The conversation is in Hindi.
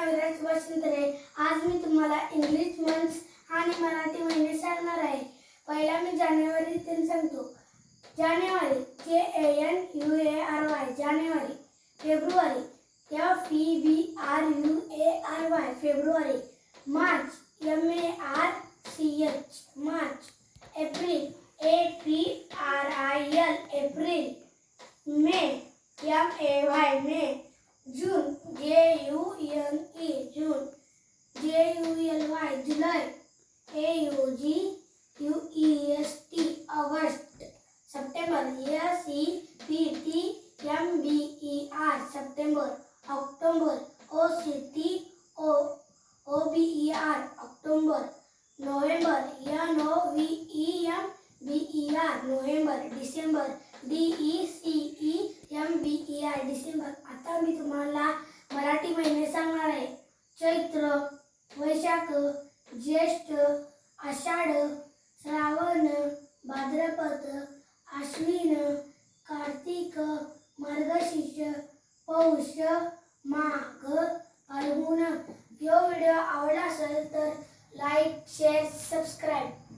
नाव विराज वसंतरे आज मी तुम्हाला इंग्लिश मंथ्स आणि मराठी महिने सांगणार आहे. पहिला मी जानेवारी सांगतो. जानेवारी J A N U A R Y जानेवारी, February F E B R U A R Y फेब्रुवारी, March M A R C H March, April A P R I L April, May M A Y May, June J you N E June J U L Y July A U G U S T T August September S E P T M B E are September, October O C T O O B E R October, November N O V E M B E R November, December D E C E M B E R December. आता मी तुम्हाला मराठी महिने सांगणार आहे. चैत्र, वैशाख ज्येष्ठ आषाढ श्रावण भाद्रपद आश्विन कार्तिक मार्गशीर्ष पौष माघ फाल्गुन. यो व्हिडिओ आवडला असेल तर लाईक शेअर सबस्क्राईब